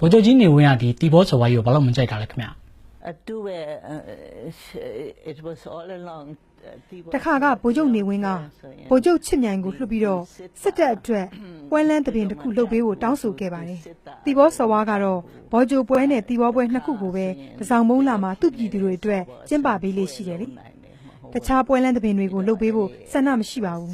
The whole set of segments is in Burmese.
ဗိုလ်ချုပ်ကြီးနေဝင်းကဒီတီဘောစော်ဝါကြီးကိုဘာလို့မကြိုက်တာလဲခင်ဗျာ Uh, do, uh, uh, it was all along. uh, people တခါကဗိုလ်ချုပ်နေဝင်းကဗိုလ်ချုပ်ချစ်မြိုင်ကိုလှုပ်ပြီးတော့စစ်တပ်အတွက်ပွဲလန်းတပင်တစ်ခုလှုပ်ပေးဖို့တောင်းဆိုခဲ့ပါတယ်။တီဘောစော်ဝါကတော့ဘောဂျိုပွဲနဲ့တီဘောပွဲနှစ်ခုကိုပဲတစောင်းမုံလာမှာသူ့ပြည်သူတွေအတွက်ကျင်းပပေးလေးရှိတယ်လေ။ တခြားပွဲလန်းတပင်တွေကိုလှုပ်ပေးဖို့ဆန္ဒမရှိပါဘူး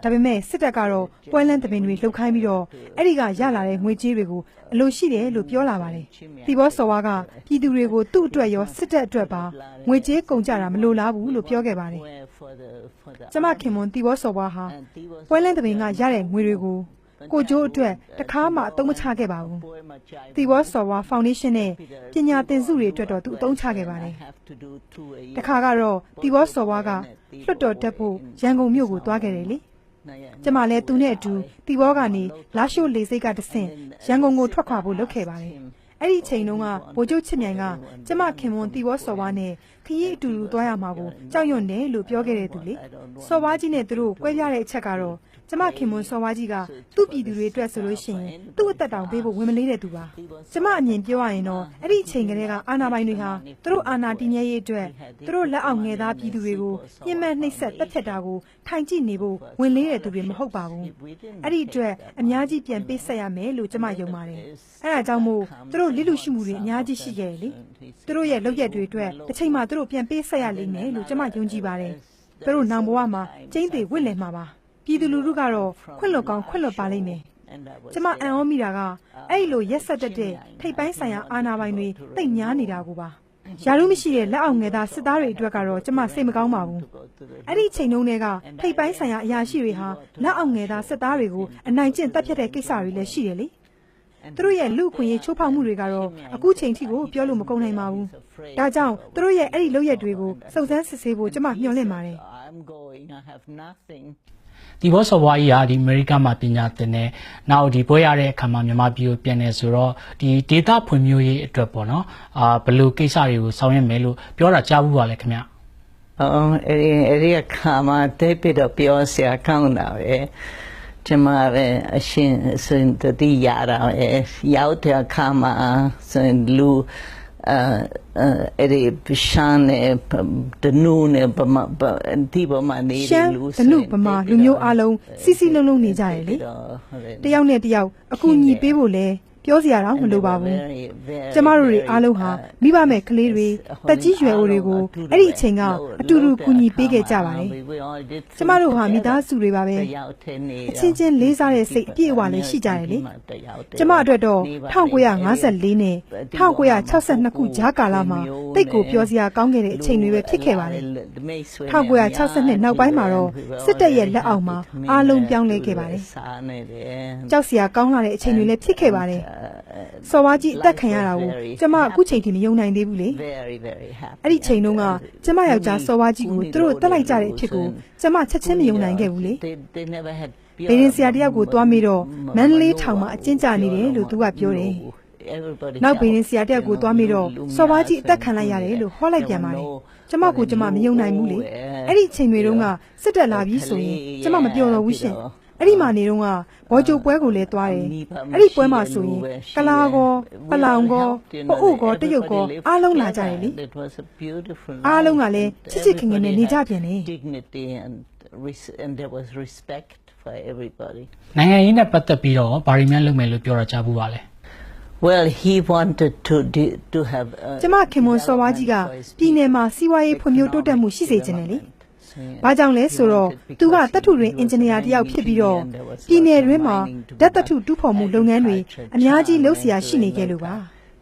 ။ဒါပေမဲ့စစ်တပ်ကတော့ပွဲလန်းတပင်တွေလှုပ်ခိုင်းပြီးတော့အဲ့ဒီကရလာတဲ့ငွေကြေးတွေကိုအလိုရှိတယ်လို့ပြောလာပါတယ်။တီဘောစော်ဝါကပြည်သူတွေကိုသူ့အတွက်ရောစစ်တပ်အတွက်ပါငွေကြေးကုန်ကြတာမလိုလားဘူးလို့ပြောခဲ့ပါတယ်။ were for the, for the ကျမခင်မွန်တီဘောစော်ဘွားဟာ and he was ပွဲလန်းတပင်ကရတဲ့ငွေတွေကို ကိုကျိုးအတွက်တခါမှအသုံးမချခဲ့ပါဘူး poor Machai. တီဘောစော်ဘွားဖောင်ဒေးရှင်းနဲ့ပညာသင်စုတွေအတွက်တော့သူအသုံးချခဲ့ပါတယ် have to do two a တ year. ခါကတော့တီဘောစော်ဘွားကလွတ်တော်တက်ဖို့ရန်ကုန်မြို့ကိုသွားခဲ့တယ်လေကျမလည်းသူနဲ့အတူတီဘောကနေလာရှိုးလေစိတ်ကတဆင့်ရန်ကုန်ကိုထွက်ခွာဖို့လုပ်ခဲ့ပါတယ်အဲ့ဒီအချိန်တုန်းကဗိုလ်ချုပ်ချစ်မြိုင်ကကျမခင်မွန်တီဘောစော်ဘွားနဲ့ခရီးအတူတူသွားရမှာကိုကြောက်ရွံ့တယ်လို့ပြောခဲ့တဲ့သူလေစော်ဘွားကြီးနဲ့သူတို့ကွဲပြားတဲ့အချက်ကတော့ ကျမခင်မွန်စော်ဘွားကြီးကသူ့ပြည်သူတွေအတွက်ဆိုလို့ရှိရင်သူ့အသက်တောင်ပေးဖို့ဝင်မလေးတဲ့သူပါကျမအမြင်ပြောရရင်တော့အဲ့ဒီအချိန်ကလေးကအာနာပိုင်တွေဟာသူတို့အာနာတည်မြဲရေးအတွက်သူတို့လက်အောက်ငယ်သားပြည်သူတွေကိုညှဉ်းပန်းနှိပ်စက်တပ်ဖြတ်တာကိုထိုင်ကြည့်နေဖို့ဝင်လေးတဲ့သူတွေမဟုတ်ပါဘူးအဲ့ဒီအတွက်အများကြီးပြန်ပေးဆက်ရမယ်လို့ကျမယုံပါတယ်အဲ့ဒါကြောင့်မို့သူတို့လိလူရှိမှုတွေအများကြီးရှိခဲ့တယ်လေသူတို့ရဲ့လုပ်ရက်တွေအတွက်တစ်ချိန်မှသူတို့ပြန်ပေးဆက်ရလိမ့်မယ်လို့ကျမယုံကြည်ပါတယ်သူတို့နောင်ဘဝမှာကျင်းသေးဝစ်လည်မှာပါ ပြည်သူလူထုကတော့ခွင့်လွတ်ကောင်းခွင့်လွတ်ပါလိမ့်မယ် And I was ကျမအံ့ဩမိတာကအဲ့ဒီလိုရက်ဆက်တက်တဲ့ထိပ်ပိုင်းဆိုင်ရာအာဏာပိုင်တွေတိတ်များနေတာကိုပါယာရုမရှိတဲ့လက်အောက်ငယ်သားစစ်သားတွေအတွက်ကတော့ကျမစိတ်မကောင်းပါဘူး go to the အဲ့ဒီချိန်တုန်းကထိပ်ပိုင်းဆိုင်ရာအရာရှိတွေဟာလက်အောက်ငယ်သားစစ်သားတွေကိုအနိုင်ကျင့်တပ်ဖြတ်တဲ့ကိစ္စတွေလည်းရှိတယ်လေသူတို့ရဲ့လူအခွင့်အရေးချိုးဖောက်မှုတွေကတော့အခုချိန်ထိကိုပြောလို့မကုန်နိုင်ပါဘူးဒါကြောင့်သူတို့ရဲ့အဲ့ဒီလုပ်ရက်တွေကိုစုံစမ်းစစ်ဆေးဖို့ကျမမျှော်လင့်ပါတယ် I'm going, I have nothing. တီဘောစော်ဝါကြီးကဒီအမေရိကမှာပညာသင်တယ်နောက်ဒီပွဲရတဲ့အခါမှာမြန်မာပြည်ကိုပြန်နေဆိုတော့ဒီဒေတာဖွံ့ဖြိုးရေးအတွက်ပေါ့နော်အာဘယ်လိုကိစ္စတွေကိုဆောင်ရွက်မယ်လို့ပြောတာကြားဘူးပါလေခင်ဗျာအော်အဲ့ဒီအဲ့ဒီအခါမှာတိတ်ပြီးတော့ပြောစရာကောင်းတာပဲကျမပဲအရှင်စင်တတိရတာပဲရောက်တဲ့အခါမှာစင်လူ အဲအဲ့ဒီပရှန်နဲ့တနူနဲ့ပမပဒီပမနေရှမ်းဓနုဗမာလူမျိုးအလုံးစီစီလုံးလုံးနေကြတယ်လေတယောက်နဲ့တယောက်အကူအညီပေးဖို့လဲ ပြောစရာတော့မလိုပါဘူးကျမတို့တွေအားလုံးဟာမိဘမဲ့ကလေးတွေတက်ကြီးရွယ်အိုတွေကိုအဲ့ဒီအချိန်ကအတူတူကူညီပေးခဲ့ကြပါတယ်ကျမတို့ဟာမိသားစုတွေပါပဲအချင်းချင်းလေးစားတဲ့စိတ်အပြည့်အဝလည်းရှိကြတယ်လေကျမအတွက်တော့1954နဲ့1962ခုဂျာကာလာမှာတိတ်ကိုပြောစရာကောင်းခဲ့တဲ့အချိန်တွေပဲဖြစ်ခဲ့ပါတယ်1962နောက်ပိုင်းမှာတော့စစ်တပ်ရဲ့လက်အောက်မှာအားလုံးပြောင်းလဲခဲ့ပါတယ်ကြောက်စရာကောင်းလာတဲ့အချိန်တွေလည်းဖြစ်ခဲ့ပါတယ်စော်ဝါကြီးအသက်ခံရတာကိုကျမအခုချိန်ထိမယုံနိုင်သေးဘူးလေ very very happy အဲ့ဒီချိန်တုန်းကကျမယောက်ျားစော်ဝါကြီးကိုသူတို့တက်လိုက်ကြတဲ့အဖြစ်ကိုကျမချက်ချင်းမယုံနိုင်ခဲ့ဘူးလေ they they never had ဘေးရင်ဆရာတယောက်ကိုတွားမိတော့မန္တလေးထောင်မှာအကျဉ်းချနေတယ်လို့သူကပြောတယ် everybody နောက်ဘေးရင်ဆရာတယောက်ကိုတွားမိတော့စော်ဝါကြီးအသက်ခံလိုက်ရတယ်လို့ဟောလိုက်ပြန်ပါတယ် ကျမကိုကျမမယုံနိုင်ဘူးလေအဲ့ဒီချိန်တွေတုန်းကစစ်တက်လာပြီးဆိုရင်ကျမမပြောတော့ဘူးရှင်အဲ့ဒီမှာနေတော့ကဘောကြိုပွဲကိုလည်းတွားတယ်အဲ့ဒီပွဲမှာဆိုရင်ကလာကောပလောင်ကောပအို့ကောတရုတ်ကောအားလုံးလာကြတယ်လေ it was a beautiful အားလုံးကလည်းချစ်ချစ်ခင်ခင်နဲ့နေကြပြန်တယ် dignity and res- and there was respect for everybody နိုင်ငံရေးနဲ့ပတ်သက်ပြီးတော့ဘာတွေများလုပ်မယ်လို့ပြောတာကြားဘူးပါလဲ well he wanted to di- to have a ကျမခင်မွန်စော်ဝါကြီးကပြည်နယ်မှာစီးပွားရေးဖွံ့ဖြိုးတိုးတက်မှုရှိစေခြင်းတယ်လေ။ဘာကြောင့်လဲဆိုတော့သူကတပ်ထုတွင်အင်ဂျင်နီယာတယောက်ဖြစ်ပြီးတော့ပြည်နယ်တွင်းမှာဓာတ်တပ်ထုတူးဖော်မှုလုပ်ငန်းတွေအများကြီးလုပ်เสียရှိနေခဲ့လို့ပါ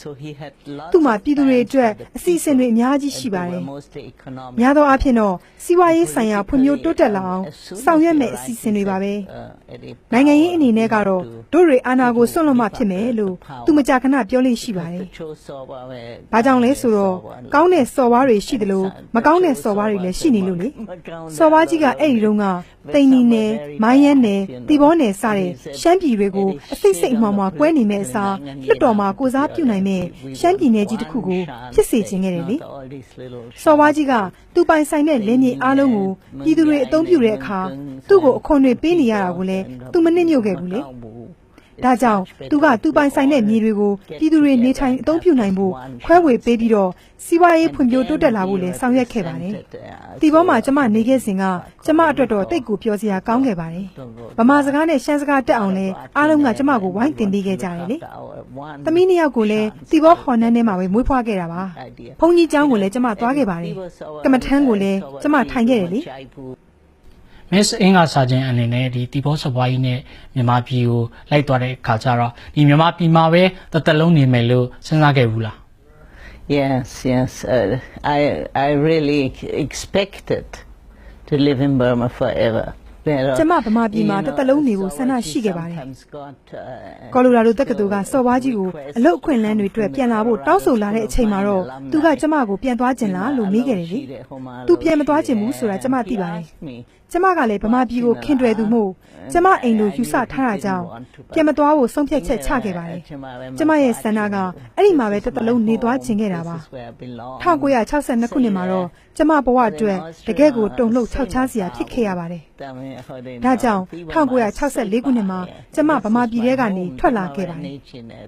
so he had lots သူ့မှာ of ပြည်သူတွေ time အတွက် to အစီအစဉ်တွေအများကြီးရှိပါတ they ယ် were mostly economic များသောအားဖြင့်တော့စီးပွားရေးဆိုင်ရာဖွံ့ဖြိုးတိုးတက်လာအောင်ဆောင်ရွက်မဲ့အစီအစဉ်တွေပါပဲ uh, any နိုင်ငံရေးအနေနဲ့ကတော့တို့တွေအာဏာကိုစွန့်လွတ်မှဖြစ်မယ်လို့သူမကြာခဏပြောလို့ရှိပါတယ် chose Sawa where ဘာကြောင့်လဲဆိုတော့ကောင်းတဲ့စော်ဝါးတွေရှိတယ်လို့မကောင်းတဲ့စော်ဝါးတွေလည်းရှိနေလို့လေစော်ဝါးကြီးကအဲ့ဒီတုန်းက တိန်နီနယ်မိုင်းရန်နယ်တီဘောနယ်စတဲ့ရှမ်းပြည်တွေကိုအစိတ်စိတ်အမှောင်မှကွဲနေမဲ့အစားလွတ်တော်မှာကိုစားပြုနိုင်မဲ့ရှမ်းပြည်နယ်ကြီးတစ်ခုကိုဖြစ်စေခြင်းခဲ့တယ်လေ all these little စော်ဝါးကြီးကသူပိုင်ဆိုင်တဲ့လင်းမြေအားလုံးကိုပြည်သူတွေအသုံးပြုတဲ့အခါသူ့ကိုအခွန်တွေပေးနေရတာကိုလည်းသူမနစ်မြုပ်ခဲ့ဘူးလေ ဒါကြောင့်သူကသူပိုင်ဆိုင်တဲ့မြေတွေကိုပြည်သူတွေနေထိုင်အသုံးပြုနိုင်ဖို့ခွဲဝေပေးပြီးတော့စီးပွားရေးဖွံ့ဖြိုးတိုးတက်လာဖို့လည်းဆောင်ရွက်ခဲ့ပါတယ်။ဒီပေါ်မှာကျမနေခဲ့စဉ်ကကျမအတွက်တော့တိတ်ကိုပြောစရာကောင်းခဲ့ပါတယ်။ဗမာစကားနဲ့ရှမ်းစကားတက်အောင်လဲအားလုံးကကျမကိုဝိုင်းတင်ပေးခဲ့ကြတယ်လေ။သမီးနှစ်ယောက်ကိုလည်းဒီဘောခေါ်နှန်းထဲမှာပဲမွေးဖွားခဲ့တာပါ။ဘုန်းကြီးကျောင်းကိုလည်းကျမသွားခဲ့ပါတယ်။ကမ္မထမ်းကိုလည်းကျမထိုင်ခဲ့တယ်လေ။ Miss အင်းကစာချင်းအနေနဲ့ဒီတီဘောစပွားကြီးနဲ့မြန်မာပြည်ကိုလိုက်သွားတဲ့အခါကျတော့ဒီမြန်မာပြည်မှာပဲတစ်သက်လုံးနေမယ်လို့စဉ်းစားခဲ့ဘူးလား Yes, yes. Uh, I I really expected to live in Burma forever. Pero ကျမဗမာပြည်မှာ you know, တစ်သက်လုံးနေဖို့ဆန္ဒရှိခဲ့ပါတယ် sometimes got, uh, ကော်လိုရာဒိုတက္ကသိုလ်ကစော်ဘွားကြီးကိုအလုတ်အခွင့်အလန်းတွေအတွက်ပြန်လာဖို့တောင်းဆိုလာတဲ့အချိန်မှာတော့သူကကျမကိုပြန်သွားခြင်းလားလို့မေးခဲ့တယ်လေ။ तू ပြန်မသွားခြင်းဘူးဆိုတာကျမသိပါတယ်။ကျမကလည်းဗမာပြည်ကိုခင်တွယ်သူမို့ကျမအိမ်လိုယူဆထားတာကြောင့်ပြန်မသွားဖို့ဆုံးဖြတ်ချက်ချခဲ့ပါတယ်။ကျမရဲ့ဆန္ဒကအဲ့ဒီမှာပဲတစ်သက်လုံးနေသွားခြင်းခဲ့တာပါ။1962ခုနှစ်မှာတော့ကျမဘဝအတွက်တကယ့်ကိုတုန်လှုပ်ခြောက်ခြားစရာဖြစ်ခဲ့ရပါတယ်။ဒါကြောင့်1964ခုနှစ်မှာကျမဗမာပြည်ထဲကနေထွက်လာခဲ့ပါတယ်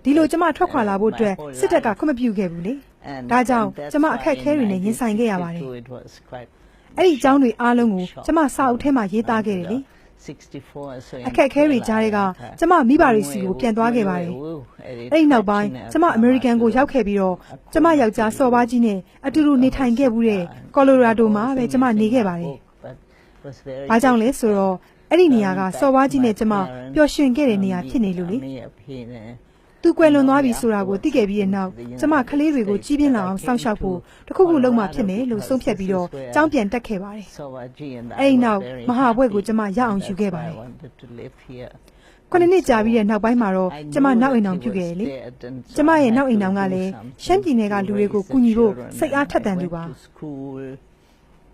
။ဒီလိုကျမထွက်ခွာလာဖို့အတွက်စစ်တပ်ကခွင့်မပြုခဲ့ဘူးလေ။ဒါကြောင့်ကျမအခက်အခဲတွေနဲ့ရင်ဆိုင်ခဲ့ရပါတယ်။ အဲ့ဒီအကြောင်းတွေအားလုံးကိုကျမစာအုပ်ထဲမှာရေးသားခဲ့တယ်လေ။အခက်အခဲတွေကြားတွေကကျမမိဘတွေစီကိုပြန်သွားခဲ့ပါတယ်။အဲ့ဒီနောက်ပိုင်းကျမအမေရိကန်ကိုရောက်ခဲ့ပြီးတော့ကျမယောက်ျားစော်ဘွားကြီးနဲ့အတူတူနေထိုင်ခဲ့မှုတဲ့ကော်လိုရာဒိုမှာပဲကျမနေခဲ့ပါတယ်။ဘာကြောင့်လဲဆိုတော့အဲ့ဒီနေရာကစော်ဘွားကြီးနဲ့ကျမပျော်ရွှင်ခဲ့တဲ့နေရာဖြစ်နေလို့လေ။ သူကွယ်လွန်သွားပြီဆိုတာကိုသိခဲ့ပြီးတဲ့နောက်ကျမကလေးတွေကိုကြီးပြင်းလာအောင်စောင့်ရှောက်ဖို့တခုခုလုံးမှဖြစ်မယ်လို့ဆုံးဖြတ်ပြီးတော့ကြောင်းပြန်တက်ခဲ့ပါတယ်။အဲ့ဒီနောက်မဟာဘွဲ့ကိုကျမရအောင်ယူခဲ့ပါတယ်။ခုနှစ်နှစ်ကြာပြီးတဲ့နောက်ပိုင်းမှာတော့ကျမနောက်အိမ်အောင်ပြုခဲ့တယ်လေ။ကျမရဲ့နောက်အိမ်အောင်ကလည်းရှမ်းပြည်နယ်ကလူတွေကိုကူညီဖို့စိတ်အားထက်သန်သူပါ။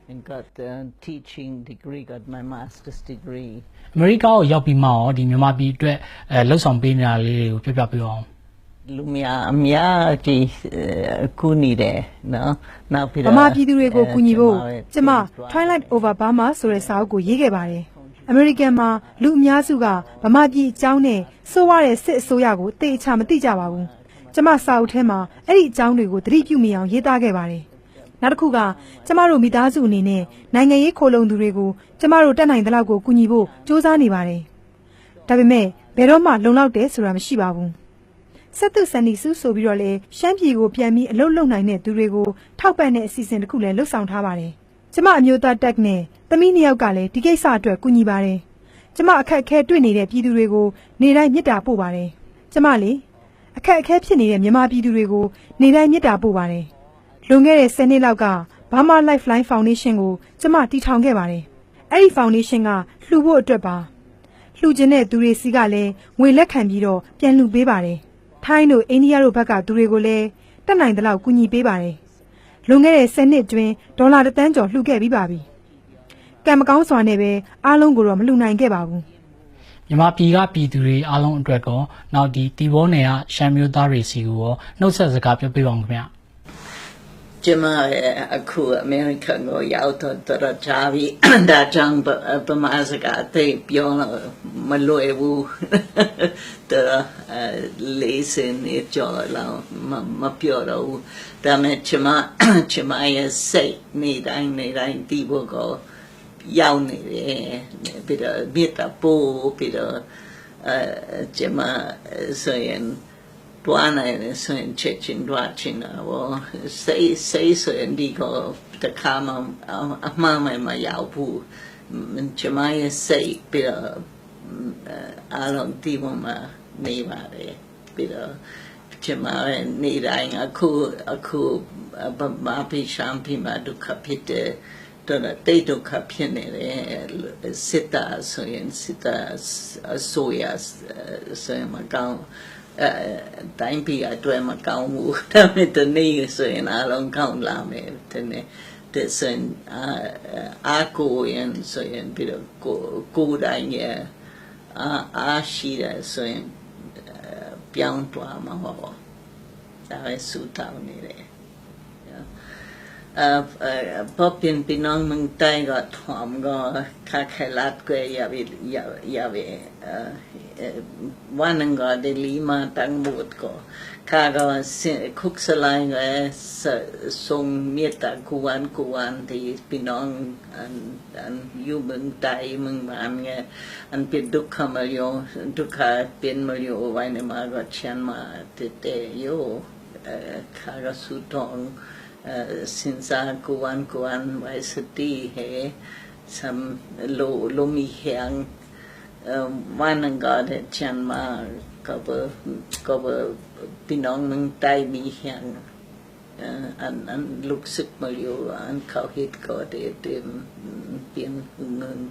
and got the teaching degree, got my master's degree. အမေရိကကိုရောက်ပြီးမှရောဒီမြန်မာပြည်အတွက်အဲလှုပ်ဆောင်ပေးနေတာလေးတွေကိုပြောပြပေးအောင်လူများအများကြီးအဲကူညီတယ်နော်နောက်ပြီးဗတော့မာပြည်သူတွေကိုကူညီဖို့အဲကျမ Twilight Over Burma ဆိုတဲ့စာအုပ်ကိုရေးခဲ့ပါတယ်။ American မှာလူအများစုကဗမာပြည်အကြောင်းနဲ့စိုးရတဲ့စစ်အစိုးရကိုအသေးအချာမသိကြပါဘူး။ကျမစာအုပ်ထဲမှာအဲ့ဒီအကြောင်းတွေကိုသတိပြုမိအောင်ရေးသားခဲ့ပါတယ်။ နောက်တစ်ခုကကျမတို့မိသားစုအနေနဲ့နိုင်ငံရေးခိုလုံသူတွေကိုကျမတို့တက်နိုင်တဲ့လောက်ကိုကူညီဖို့စ조사နေပါတယ်။ဒါပေမဲ့ဘယ်တော့မှလုံလောက်တယ်ဆိုတာမရှိပါဘူး။ဆက်သူစန်နီစုဆိုပြီးတော့လေရှမ်းပြည်ကိုပြန်ပြီးအလုတ်လုံနိုင်တဲ့သူတွေကိုထောက်ပံ့တဲ့အစီအစဉ်တစ်ခုလည်းလှုပ်ဆောင်ထားပါတယ်။ကျမအမျိုးသားတက်နဲ့သမီးနှစ်ယောက်ကလည်းဒီကိစ္စအတွက်ကူညီပါတယ်။ကျမအခက်အခဲတွေ့နေတဲ့ပြည်သူတွေကိုနေတိုင်းမေတ္တာပို့ပါတယ်။ကျမလေအခက်အခဲဖြစ်နေတဲ့မြန်မာပြည်သူတွေကိုနေတိုင်းမေတ္တာပို့ပါတယ်။ လွန်ခဲ့တဲ့10နှစ်လောက်က Burma Lifeline Foundation ကိုကျမတည်ထောင်ခဲ့ပါတယ်။အဲ့ဒီ foundation ကလှူဖို့အတွက်ပါ။လှူခြင်းတဲ့သူတွေစီကလည်းငွေလက်ခံပြီးတော့ပြန်လှူပေးပါတယ်။ထိုင်းတို့အိန္ဒိယတို့ဘက်ကသူတွေကိုလည်းတက်နိုင်တဲ့လောက်ကူညီပေးပါတယ်။လွန်ခဲ့တဲ့10နှစ်တွင်ဒေါ်လာတစ်သန်းကျော်လှူခဲ့ပြီးပါပြီ။ကံမကောင်းစွာနဲ့ပဲအားလုံးကိုတော့မလှူနိုင်ခဲ့ပါဘူးမြန်မာပြည်ကပြည်သူတွေအားလုံးအတွက်ကောနောက်ဒီတီဘောနယ်ကရှမ်းမျိုးသားတွေစီကိုရောနှုတ်ဆက်စကားပြောပြပါဦးခင်ဗျာ ကျမရဲ့အခုအမေရိကန်ကိုရောက်တော့တော်ကြာပြီဒါကြောင့်ပမာစကားသိပ်ပြောလို့မလွယ်ဘူးတော်လေးစင်နေကြော်လာမမပြောတော့ဘူးဒါမဲ့ကျမကျမရဲ့စိတ်နေတိုင်းနေတိုင်းဒီဘကိုရောက်နေတယ်ပြီးတော့မြေတာပို့ပြီးတော့အဲကျမဆိုရင် တွားနိုင်တယ်ဆိုရင်ချက်ချင်းတွားချင်တာဘောစိတ်စိတ်ဆိုရင်ဒီကိုတခါမှအမှန်မှမရောက်ဘူးကျမရဲ့စိတ်ပြီးတော့အားလုံးဒီမှာနေပါတယ်ပြီးတော့ကျမရဲ့နေတိုင်းအခုအခုဗမာပြည်ရှမ်းပြည်မှာဒုက္ခဖြစ်တယ်တော့တိတ်ဒုက္ခဖြစ်နေတယ်စစ်တာဆိုရင်စစ်တာအစိုးရဆိုရင်မကောင်း အဲတိုင်းပြည်အတွက်မကောင်းဘူးဒါပေမဲ့တနေ့ဆိုရင်အလုံးကောင်းလာမယ်တနေ့တဲ့စင်အာအာကိုရင်ဆိုရင်ပြီးတော့ကိုကိုတိုင်းရဲ့အာအားရှိတယ်ဆိုရင်ပြောင်းသွားမှာပေါ့ဒါပဲစူတောင်းနေတယ် เอ่อเอ่อพอเป็นพี่น้องมืองใต้ก็ถอมก็ค่าไขลัดก็อย่าไปอย่าอย่าไปเออวันนึงก็ได้ลีมาตั้งหมดก็ข้าก็คุกสลายก็ส่งเมตตากุวันกุวันที่พี่น้องอันอันอยู่เมืองต้เมืองบ้านไงอันเป็นดุขมาโยดุขะเป็นมาโยไว้ในมาก็เชียนมาเตเตโยเออข้าก็สุดทอง sinza kuan kuan wai sati he, sam lo lo mi hang uh, wan ga de chan ma ka ba ka ba pinong nang tai mi hang uh, an an lục sức mà liệu an khảo hết có để tìm mm, tiền ngân